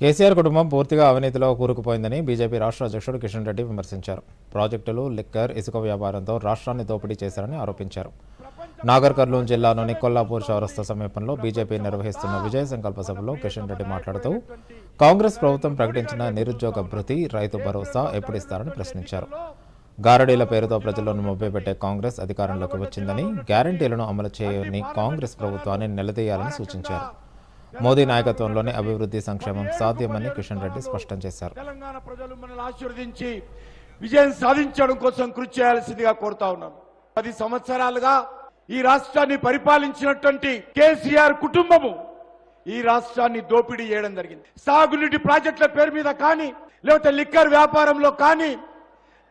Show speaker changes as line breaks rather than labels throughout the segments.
కేసీఆర్ కుటుంబం పూర్తిగా అవినీతిలో కూరుకుపోయిందని బీజేపీ రాష్ట్ర అధ్యక్షుడు కిషన్ రెడ్డి విమర్శించారు. ప్రాజెక్టులు లిక్కర్ ఇసుక వ్యాపారంతో రాష్ట్రాన్ని దోపిడీ చేశారని ఆరోపించారు. నాగర్ కర్నూలు జిల్లాలోని కొల్లాపూర్ చౌరస్తా సమీపంలో బీజేపీ నిర్వహిస్తున్న విజయ సంకల్ప సభలో కిషన్ రెడ్డి మాట్లాడుతూ కాంగ్రెస్ ప్రభుత్వం ప్రకటించిన నిరుద్యోగ భృతి రైతు భరోసా ఎప్పుడు ఇస్తారని ప్రశ్నించారు. గారడీల పేరుతో ప్రజలను మభ్యపెట్టే కాంగ్రెస్ అధికారంలోకి వచ్చిందని గ్యారంటీలను అమలు చేయని కాంగ్రెస్ ప్రభుత్వాన్ని నిలదీయాలని సూచించారు. మోదీ నాయకత్వంలోనే అభివృద్ధి సంక్షేమం సాధ్యమని కిషన్ రెడ్డి స్పష్టం చేశారు.
తెలంగాణ ప్రజలు మనల్ని ఆశీర్వదించి విజయం సాధించడం కోసం కృషి చేయాల్సిందిగా కోరుతా ఉన్నాం. పది సంవత్సరాలుగా ఈ రాష్ట్రాన్ని పరిపాలించినటువంటి కేసీఆర్ కుటుంబము ఈ రాష్ట్రాన్ని దోపిడీ చేయడం జరిగింది. సాగునీటి ప్రాజెక్టుల పేరు మీద కానీ లేకపోతే లిక్కర్ వ్యాపారంలో కానీ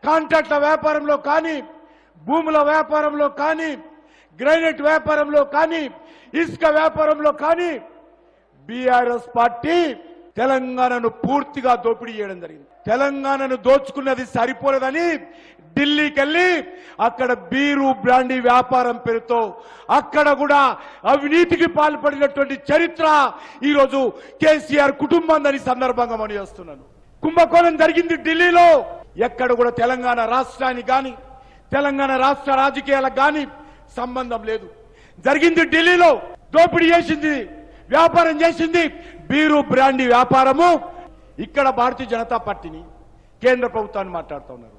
కాంట్రాక్ట్ల వ్యాపారంలో కానీ భూముల వ్యాపారంలో కానీ గ్రానైట్ వ్యాపారంలో కానీ ఇసుక వ్యాపారంలో కానీ బీఆర్ఎస్ పార్టీ తెలంగాణను పూర్తిగా దోపిడీ చేయడం జరిగింది. తెలంగాణను దోచుకున్నది సరిపోలేదని ఢిల్లీకి వెళ్ళి అక్కడ బీరు బ్రాండీ వ్యాపారం పేరుతో అక్కడ కూడా అవినీతికి పాల్పడినటువంటి చరిత్ర ఈరోజు కేసీఆర్ కుటుంబందని సందర్భంగా మనం చేస్తున్నాను. కుంభకోణం జరిగింది ఢిల్లీలో. ఎక్కడ కూడా తెలంగాణ రాష్ట్రానికి కానీ తెలంగాణ రాష్ట్ర రాజకీయాలకు కానీ సంబంధం లేదు. జరిగింది ఢిల్లీలో. దోపిడీ చేసింది వ్యాపారం చేసింది బీరు బ్రాండీ వ్యాపారము. ఇక్కడ భారతీయ జనతా పార్టీని కేంద్ర ప్రభుత్వాన్ని మాట్లాడుతున్నారు